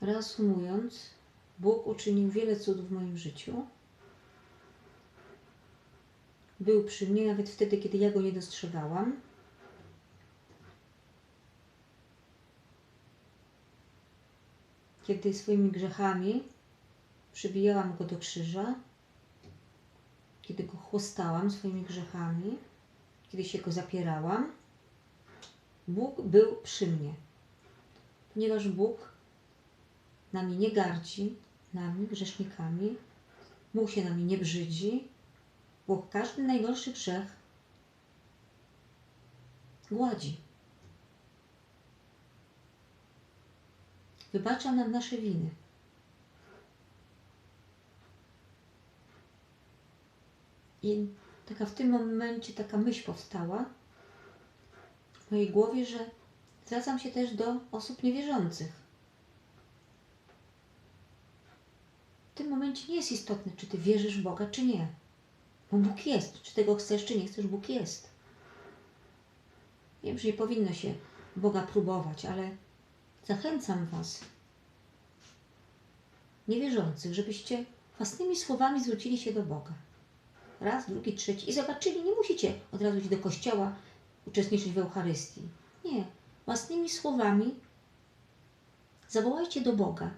Reasumując, Bóg uczynił wiele cudów w moim życiu. Był przy mnie nawet wtedy, kiedy ja go nie dostrzegałam. Kiedy swoimi grzechami przybijałam go do krzyża, kiedy go chłostałam swoimi grzechami, kiedy się go zapierałam, Bóg był przy mnie. Ponieważ Bóg nami nie gardzi, nami, grzesznikami, Bóg się nami nie brzydzi, Bóg każdy najgorszy grzech gładzi. Wybacza nam nasze winy. I taka w tym momencie taka myśl powstała w mojej głowie, że zwracam się też do osób niewierzących. Tym momencie nie jest istotne, czy ty wierzysz w Boga, czy nie. Bo Bóg jest. Czy tego chcesz, czy nie chcesz, Bóg jest. Wiem, że nie powinno się Boga próbować, ale zachęcam Was, niewierzących, żebyście własnymi słowami zwrócili się do Boga. Raz, drugi, trzeci i zobaczyli, nie musicie od razu iść do kościoła, uczestniczyć w Eucharystii. Nie. Własnymi słowami zawołajcie do Boga.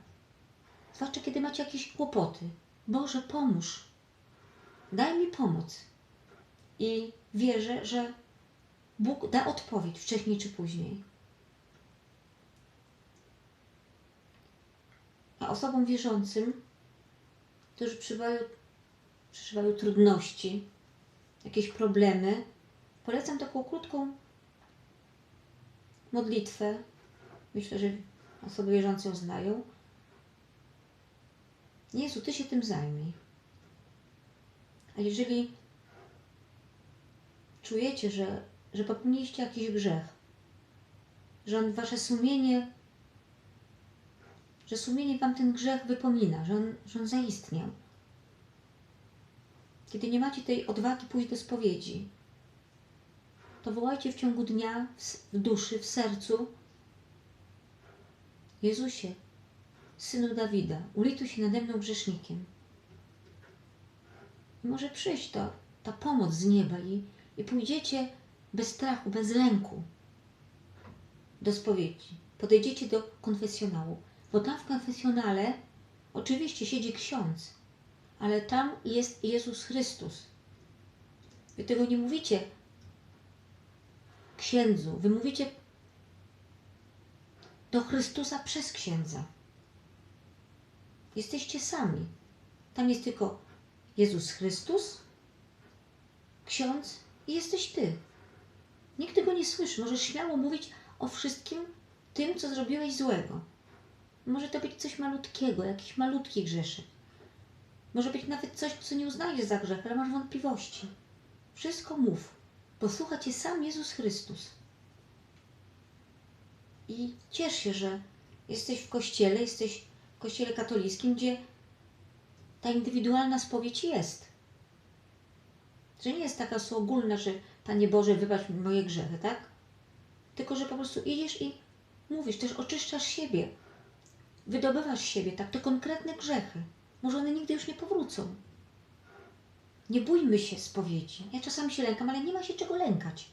Zwłaszcza kiedy macie jakieś kłopoty. Boże, pomóż. Daj mi pomoc. I wierzę, że Bóg da odpowiedź wcześniej czy później. A osobom wierzącym, którzy przeżywają, przeżywają trudności, jakieś problemy, polecam taką krótką modlitwę. Myślę, że osoby wierzące ją znają. Jezu, Ty się tym zajmij. A jeżeli czujecie, że, że popełniliście jakiś grzech, że on, Wasze sumienie, że sumienie Wam ten grzech wypomina, że on, że on zaistniał, kiedy nie macie tej odwagi pójść do spowiedzi, to wołajcie w ciągu dnia, w, w duszy, w sercu Jezusie, Synu Dawida, ulituj się nade mną grzesznikiem. I może przyjść to, ta pomoc z nieba i, i pójdziecie bez strachu, bez lęku do spowiedzi. Podejdziecie do konfesjonału, bo tam w konfesjonale oczywiście siedzi ksiądz, ale tam jest Jezus Chrystus. Wy tego nie mówicie księdzu, wy mówicie do Chrystusa przez księdza. Jesteście sami. Tam jest tylko Jezus Chrystus, ksiądz i jesteś ty. Nikt tego nie słyszy. Możesz śmiało mówić o wszystkim tym, co zrobiłeś złego. Może to być coś malutkiego, jakiś malutki grzeszek. Może być nawet coś, co nie uznajesz za grzech, ale masz wątpliwości. Wszystko mów. Posłucha Cię sam Jezus Chrystus. I ciesz się, że jesteś w kościele, jesteś kościele katolickim, gdzie ta indywidualna spowiedź jest. Że nie jest taka ogólna, że Panie Boże, wybacz mi moje grzechy, tak? Tylko, że po prostu idziesz i mówisz, też oczyszczasz siebie. Wydobywasz siebie, tak, te konkretne grzechy. Może one nigdy już nie powrócą. Nie bójmy się spowiedzi. Ja czasami się lękam, ale nie ma się czego lękać.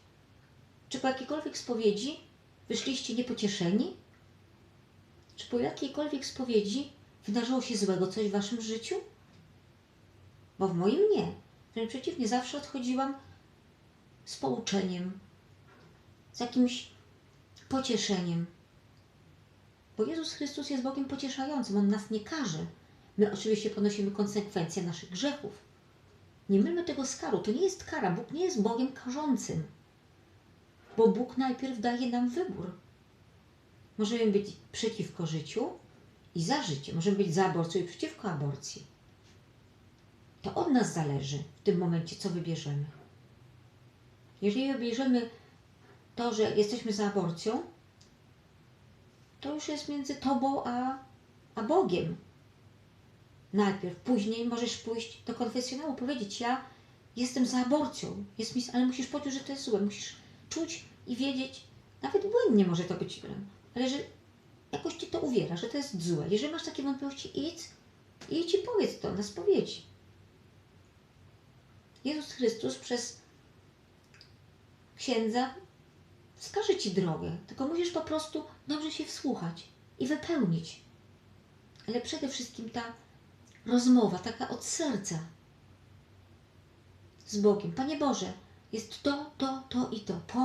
Czy po jakiejkolwiek spowiedzi wyszliście niepocieszeni? Czy po jakiejkolwiek spowiedzi wydarzyło się złego coś w waszym życiu? Bo w moim nie. Wręcz przeciwnie, zawsze odchodziłam z pouczeniem, z jakimś pocieszeniem. Bo Jezus Chrystus jest Bogiem pocieszającym. On nas nie każe. My oczywiście ponosimy konsekwencje naszych grzechów. Nie mylmy tego z karą. To nie jest kara. Bóg nie jest Bogiem karzącym. Bo Bóg najpierw daje nam wybór. Możemy być przeciwko życiu i za życie. Możemy być za aborcją i przeciwko aborcji. To od nas zależy w tym momencie, co wybierzemy. Jeżeli wybierzemy to, że jesteśmy za aborcją, to już jest między tobą a, a Bogiem. Najpierw, później możesz pójść do konfesjonału, powiedzieć: Ja jestem za aborcją, jest mi, ale musisz poczuć, że to jest złe. Musisz czuć i wiedzieć, nawet błędnie może to być, ale że jakoś ci to uwiera, że to jest złe. Jeżeli masz takie wątpliwości, idź idź i powiedz to na spowiedzi. Jezus Chrystus przez księdza wskaże Ci drogę, tylko musisz po prostu dobrze się wsłuchać i wypełnić. Ale przede wszystkim ta rozmowa, taka od serca z Bogiem. Panie Boże, jest to, to, to i to. Pomóż